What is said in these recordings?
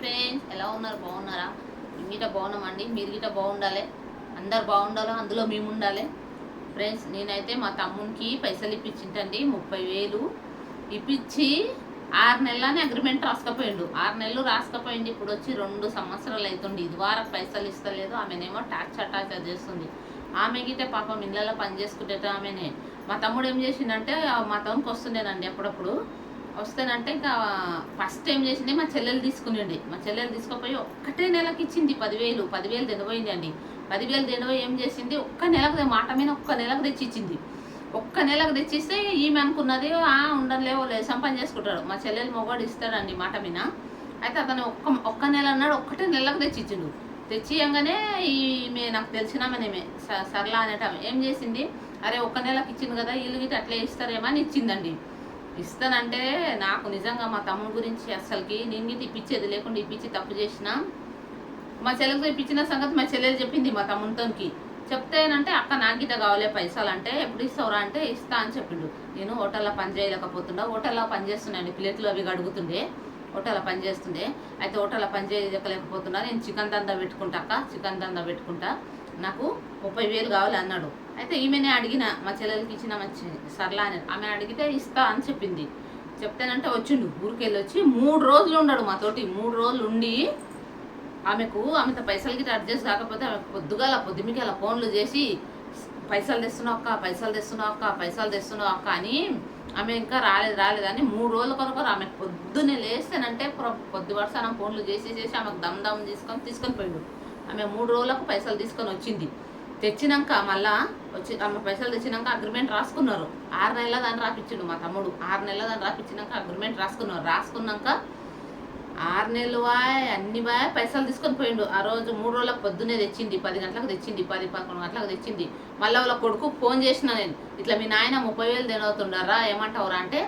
Friends ఎలా ఉన్నారు? బాగున్నారా? గిట బాగున్నామండి. మీరు గిట బాగుండాలి. అందరు బాగుండాలో అందులో మేము ఉండాలి. ఫ్రెండ్స్ నేనైతే మా తమ్మునికి పైసలు ఇప్పించింటండి. ముప్పై వేలు ఇప్పించి ఆరు నెలలని అగ్రిమెంట్ రాసుకపోయిండు. ఆరు నెలలు రాసుకపోయింది ఇప్పుడు వచ్చి రెండు సంవత్సరాలు అవుతుంది ఇది వరకు పైసలు ఇస్తలేదు. ఆమెనేమో టార్చర్ టార్చర్ చేస్తుంది. ఆమె గిట్టే పాపం ఇళ్ళలో పని చేసుకుంటే ఆమెనే. మా తమ్ముడు ఏం చేసిండంటే మా తమ్మునికి వస్తుండేనండి అప్పుడప్పుడు వస్తేనంటే ఇంకా ఫస్ట్ ఏం చేసింది మా చెల్లెలు తీసుకునిండి. మా చెల్లెలు తీసుకుపోయి ఒక్కటే నెలకి ఇచ్చింది పదివేలు పదివేలు తినబోయింది అండి. పదివేలు తినబోయి ఏం చేసింది? ఒక్క నెలకు మాట మీద ఒక్క నెలకు తెచ్చి ఇచ్చింది ఒక్క నెలకు తెచ్చిస్తే ఈమె అనుకున్నది ఆ ఉండలేవో లేసం సంపని చేసుకుంటాడు. మా చెల్లెలు మొగోడు ఇస్తాడండి మాట మీద. అయితే అతను ఒక్క ఒక్క నెల అన్నాడు ఒక్కటే నెలకు తెచ్చిచ్చిండు. తెచ్చియంగానే ఈమె నాకు తెలిసినామనేమే స- సర్లా అనేట ఏం చేసింది? అరే ఒక్క నెలకు ఇచ్చింది కదా ఇల్లు గిట్ట అట్లే ఇస్తారేమో అని ఇచ్చిందండి. ఇస్తానంటే నాకు నిజంగా మా తమ్ముడు గురించి అసలుకి నేను గిట్ట ఇప్పించేది లేకుండా ఇప్పించి తప్పు చేసినా. మా చెల్లెలతో ఇప్పించిన సంగతి మా చెల్లెలు చెప్పింది మా తమ్ముడితోనికి. చెప్తేనంటే అక్క నాకు కావాలే పైసలు అంటే ఎప్పుడు ఇస్తావురా అంటే ఇస్తా అని చెప్పిండు. నేను హోటల్లో పని చేయలేకపోతుండా. హోటల్లో పని చేస్తున్నాను ప్లేట్లు అవి గడుగుతుండే హోటల్లో పని చేస్తుండే. అయితే హోటల్లో పని చేయలేకపోతున్నా. నేను చికెన్ దందా పెట్టుకుంటా అక్క. చికెన్ దందా పెట్టుకుంటా. నాకు ముప్పై వేలు కావాలి అన్నాడు. అయితే ఈమెనే అడిగిన మా చెల్లెలకి ఇచ్చిన మంచి సర్లా అని. ఆమె అడిగితే ఇస్తా అని చెప్పింది. చెప్తానంటే వచ్చిండు ఊరికెళ్ళి వచ్చి మూడు రోజులు ఉన్నాడు మాతోటి మూడు రోజులు ఉండి ఆమెకు ఆమెతో పైసలు గిట్ట అడ్జస్ట్ కాకపోతే ఆమెకు పొద్దుగాల అలా ఫోన్లు చేసి పైసలు తెస్తున్నావు అక్క పైసలు తెస్తున్నావు అక్క పైసలు తెస్తున్నావు అక్క అని ఆమె ఇంకా రాలేదు రాలేదు అని మూడు రోజుల కొరకు ఆమె పొద్దున్నే లేస్తానంటే పొ- పొద్దు వరుసనం ఫోన్లు చేసి చేసి ఆమెకు దమ్ దమ్ తీసుకొని తీసుకొని పోయిండు. ఆమె మూడు రోజులకు పైసలు తీసుకొని వచ్చింది. తెచ్చినాక మళ్ళా వచ్చి ఆమె పైసలు తెచ్చినాక అగ్రిమెంట్ రాసుకున్నారు. ఆరు నెలల దాన్ని రాపిచ్చిండు మా తమ్ముడు. ఆరు నెలల దాన్ని రాపిచ్చినాక అగ్రిమెంట్ రాసుకున్నారు. రాసుకున్నాక ఆరు నెలలు వాయ్ అన్ని వాయ్ పైసలు తీసుకొని పోయిండు. ఆ రోజు మూడు రోజులకు పొద్దున్నే తెచ్చింది పది గంటలకు తెచ్చింది పది పదకొండు గంటలకు తెచ్చింది. మళ్ళీ వాళ్ళ కొడుకు ఫోన్ చేసిన నేను. ఇట్లా మీ నాయన ముప్పై వేలు తినవుతుండరా ఏమంటావురా అంటే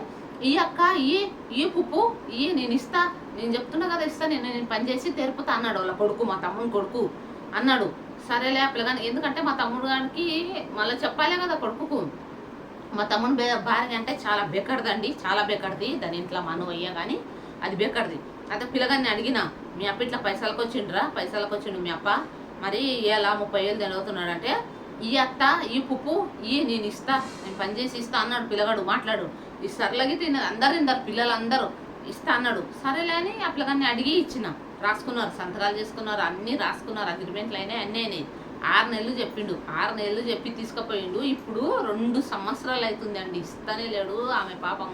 ఈ అక్క ఈ ఈ పుప్పు ఈ నేను ఇస్తా. నేను చెప్తున్నా కదా ఇస్తా. నేను నేను పని చేసి తెరుపుతా అన్నాడు వాళ్ళ కొడుకు మా తమ్ముని కొడుకు. అన్నాడు. సరేలే పిల్లగాని. ఎందుకంటే మా తమ్ముడు గారికి మళ్ళీ చెప్పాలే కదా కొడుకుకు. మా తమ్ముని బే భార్య అంటే చాలా బెక్కడదండి చాలా బెక్కడిది దాని ఇంట్లో మను అయ్యా కానీ అది బెక్కడిది అయితే పిల్లగాన్ని అడిగిన మీ అప్ప ఇట్లా పైసలకు వచ్చిండ్రా పైసలకు వచ్చిండు మీ అప్ప? మరి ఎలా ముప్పై ఏళ్ళు తినవుతున్నాడంటే ఈ అత్త ఈ పుప్పు ఈ నేను ఇస్తా. నేను పని చేసి ఇస్తా అన్నాడు పిల్లగాడు. మాట్లాడు. ఈ సర్లగితే అందరు ఇందరు పిల్లలందరూ. ఇస్తా అన్నాడు. సరేలే అని ఆ అడిగి ఇచ్చినాం. రాసుకున్నారు సంతకాలు చేసుకున్నారు అన్నీ రాసుకున్నారు అగ్రిమెంట్లు అయినాయి అన్నీ అయినాయి. ఆరు నెలలు చెప్పిండు. ఆరు నెలలు చెప్పి తీసుకుపోయిండు. ఇప్పుడు రెండు సంవత్సరాలు అవుతుంది అండి ఇస్తానే లేడు. ఆమె పాపం.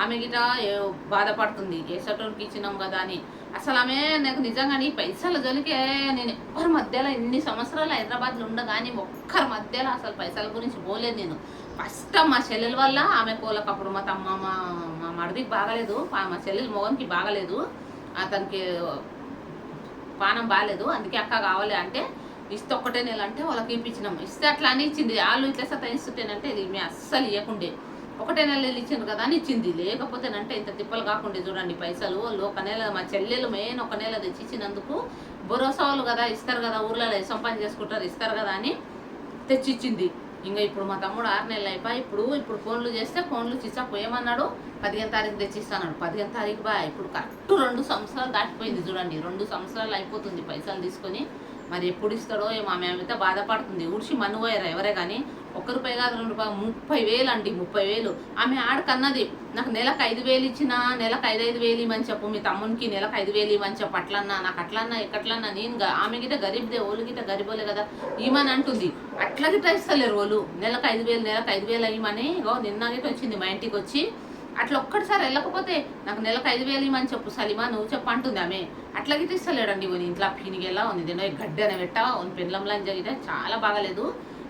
ఆమె గిట ఏ- బాధపడుతుంది ఏసటోనికి ఇచ్చినాం కదా అని. అసలు ఆమె నాకు నిజంగా నీ పైసలు జోలికే నేను ఎవ్వరి మధ్యలో ఇన్ని సంవత్సరాలు హైదరాబాద్లో ఉండగాని ఒక్కరి మధ్యలో అసలు పైసల గురించి పోలేదు నేను. ఫస్ట్ మా చెల్లెల వల్ల ఆమె కోలకప్పుడు మా తమ్మ మా మా మడిదికి బాగలేదు మా చెల్లెలు మొగన్కి బాగలేదు అతనికి పానం బాగాలేదు అందుకే అక్క కావాలి అంటే ఇస్తే ఒక్కటే నెల అంటే వాళ్ళకి ఇప్పించినాం. ఇస్తే అట్లా అని ఇచ్చింది. వాళ్ళు ఇట్లా సత ఇస్తుంటేనంటే ఇది మేము అస్సలు ఇవ్వకుండే ఒకటే నెలలు ఇచ్చింది కదా అని ఇచ్చింది. లేకపోతేనంటే ఇంత తిప్పలు కాకుండా చూడండి పైసలు. వాళ్ళు ఒక నెల మా చెల్లెలు మెయిన్ ఒక నెల తెచ్చి ఇచ్చినందుకు భరోసా వాళ్ళు కదా ఇస్తారు కదా ఊర్లలో సంపాదన చేసుకుంటారు ఇస్తారు కదా అని తెచ్చిచ్చింది. ఇంకా ఇప్పుడు మా తమ్ముడు ఆరు నెలలు అయిపోయి ఇప్పుడు ఇప్పుడు ఫోన్లు చేస్తే ఫోన్లు చిచ్చాకు ఏమన్నాడు పదిహేను తారీఖు తెచ్చిస్తాడు పదిహేను తారీఖు బా ఇప్పుడు కరెక్ట్ రెండు సంవత్సరాలు దాటిపోయింది చూడండి. రెండు సంవత్సరాలు అయిపోతుంది పైసలు తీసుకొని. మరి ఎప్పుడు ఇస్తాడో ఏమో ఆమె అయితే బాధపడుతుంది. ఊడ్చి మన్నుపోయారు ఎవరే కానీ. ఒక్క రూపాయి కాదు రెండు రూపాయలు. ముప్పై వేలు అండి ముప్పై వేలు. ఆమె ఆడకన్నది నాకు నెలకు ఐదు వేలు ఇచ్చినా నెలకు ఐదు ఐదు వేలు ఇవ్వని చెప్పు. మీ తమ్మునికి నెలకు ఐదు వేలు ఇవ్వని చెప్పు. అట్లన్నా నాకు అట్లన్నా ఎక్కట్లన్నా నేను ఆమె గిట్ట గరీబ్దే ఓళ్ళు గిట్ట గరీబోలే కదా. ఈమని అంటుంది. అట్లా గిట్ట ఇస్తలేరు వాళ్ళు నెలకు ఐదు వేలు నెలకు ఐదు వేలు ఇవ్వమని. నిన్న గిట్ట వచ్చింది మా ఇంటికి వచ్చి. అట్లా ఒక్కటిసారి వెళ్ళకపోతే నాకు నెలకు ఐదు వేలు ఇవ్వని చెప్పు సలిమా నువ్వు చెప్పు అంటుంది ఆమె అట్లా గిట్ట ఇస్తలేడండి ఇంట్లో పీనిగేలా ఉంది? దీని గడ్డి అని పెట్టా ఓన్ పెండ్లంలా జరిగితే చాలా బాగాలేదు.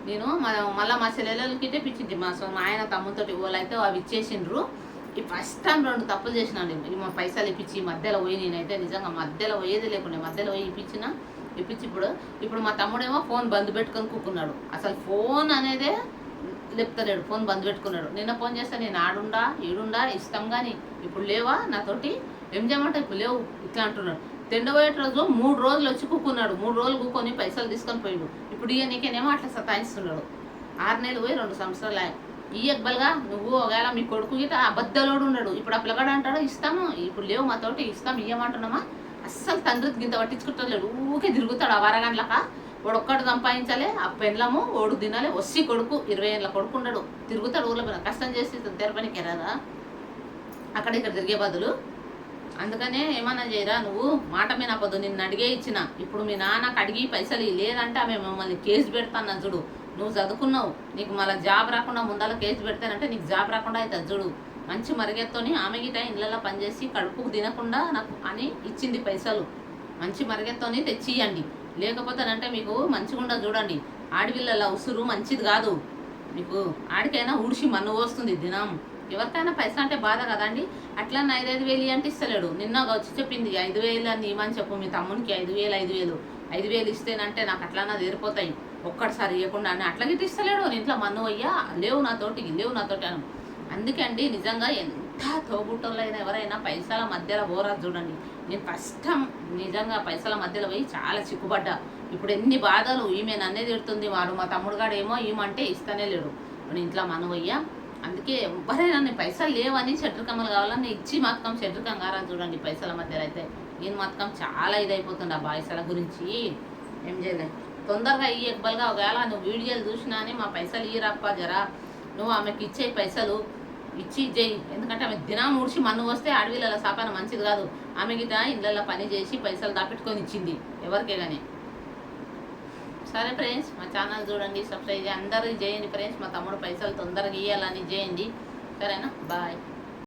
నేను మనం మళ్ళీ మా చెల్లెలకి పిచ్చింది. మా సో మా ఆయన తమ్ముతోటి వాళ్ళు అయితే అవి ఇచ్చేసిండ్రు. ఈ ఫస్ట్ టైం రెండు తప్పులు చేసినాండి నేను. మా పైసలు ఇప్పించి మధ్యలో పోయి నేనైతే నిజంగా మధ్యలో పోయేది లేకుండా మధ్యలో పోయి ఇప్పించిన ఇప్పించి ఇప్పుడు ఇప్పుడు మా తమ్ముడేమో ఫోన్ బంద్ పెట్టుకొని కూకున్నాడు. అసలు ఫోన్ అనేదే లేపుతలేడు ఫోన్ బంద్ పెట్టుకున్నాడు. నిన్న ఫోన్ చేస్తే నేను ఆడుండా ఈడుండా ఇష్టం కానీ ఇప్పుడు లేవా? నాతోటి ఏం చేయమంటే ఇప్పుడు లేవు ఇట్లా అంటున్నాడు. తిండబోయేట రోజు మూడు రోజులు వచ్చి కూకున్నాడు. మూడు రోజులు కూకొని పైసలు తీసుకొని పోయిండు. ఇప్పుడు ఇక నీకేనేమో అట్లా సతాయిస్తున్నాడు. ఆరు నెలలు పోయి రెండు సంవత్సరాలు ఈ ఎగ్బల్గా నువ్వు ఒకవేళ మీ కొడుకు గిట అబద్ధలోడు ఉన్నాడు. ఇప్పుడు ఆ పిల్లగాడు అంటాడు ఇస్తాము ఇప్పుడు లేవు మాతోటి ఇస్తాం ఇయ్యమంటున్నామా? అస్సలు తండ్రి గింత పట్టించుకుంటలేడు. ఊకే తిరుగుతాడు ఆ వరగండ్లక వాడు ఒక్కడు సంపాదించాలి ఆ పెళ్ళము ఓడు తినాలి వస్సి కొడుకు ఇరవై ఏళ్ళ కొడుకు ఉండడు. తిరుగుతాడు ఊళ్ళో పోయిన. కష్టం చేసి తెరపనికి రాదా? అక్కడ ఇక్కడ తిరిగే బదులు. అందుకనే ఏమన్నా చేయరా నువ్వు? మాట మీద పొద్దు నిన్ను అడిగే ఇచ్చిన. ఇప్పుడు మీ నాన్నకు అడిగి పైసలు లేదంటే ఆమె మమ్మల్ని కేసు పెడతాను చూడు. నువ్వు చదువుకున్నావు. నీకు మళ్ళీ జాబ్ రాకుండా ముందర కేసు పెడతానంటే నీకు జాబ్ రాకుండా అయితే చూడు. మంచి మరిగెత్తోని ఆమె గిట ఇళ్ళల్లో పనిచేసి కడుపుకు తినకుండా నాకు అని ఇచ్చింది పైసలు. మంచి మరిగెత్తోని తెచ్చి ఇవ్వండి లేకపోతేనంటే మీకు మంచిగా ఉండదు చూడండి. ఆడపిల్లల ఉసురు మంచిది కాదు. మీకు ఆడికైనా ఊడిసి మన్ను వస్తుంది దినం. ఎవరికైనా పైసలు అంటే బాధ కదండి. అట్లా ఐదు వేలు అంటే ఇస్తలేడు. నిన్న వచ్చి చెప్పింది ఐదు వేలు అని ఇవ్వమని చెప్పు. మీ తమ్మునికి ఐదు వేలు ఐదు వేలు. ఐదు వేలు ఇస్తేనంటే నాకు అట్లానా తీరిపోతాయి. ఒక్కటిసారి ఇవ్వకుండా అని. అట్లా గిట్ట ఇస్తలేడు. ఇంట్లో మన్ను అయ్యా లేవు నాతోటి లేవు నాతోటి అని. అందుకే అండి నిజంగా ఎంత తోబుట్టోళ్ళైనా ఎవరైనా పైసల మధ్యలో పోరా చూడండి. నేను కష్టం నిజంగా పైసల మధ్యలో పోయి చాలా చిక్కుపడ్డా. ఇప్పుడు ఎన్ని బాధలు ఈమె నన్నే తిడుతుంది వాడు మా తమ్ముడు గాడు ఏమో ఈమంటే ఇస్తానే లేడు. ఇప్పుడు ఇంట్లో మనవయ్యా. అందుకే ఎవరైనా నీ పైసలు లేవని చెట్రకమ్మలు కావాలని ఇచ్చి మాత్రం చెట్రకం కారా చూడండి పైసల మధ్యలో అయితే. నేను మాత్రం చాలా ఇదైపోతుంది ఆ పైసల గురించి. ఏం చేయలేదు తొందరగా ఈ ఒకవేళ నువ్వు వీడియోలు చూసినా అని మా పైసలు ఇయ్యరప్ప జరా. నువ్వు ఆమెకి ఇచ్చే పైసలు ఇచ్చి ఇచ్చేయి ఎందుకంటే ఆమె దినం ముడిచి మన్ను వస్తే అడవిలలో సాపాన మంచిది కాదు. ఆమె గిట ఇళ్ళల్లో పని చేసి పైసలు దాపెట్టుకొని ఇచ్చింది ఎవరికే కానీ సరే ఫ్రెండ్స్ మా ఛానల్ చూడండి సబ్స్క్రైబ్ చేయండి. అందరూ చేయండి ఫ్రెండ్స్ మా తమ్ముడు పైసలు తొందరగా ఇవ్వాలని చేయండి. సరేనా? బాయ్.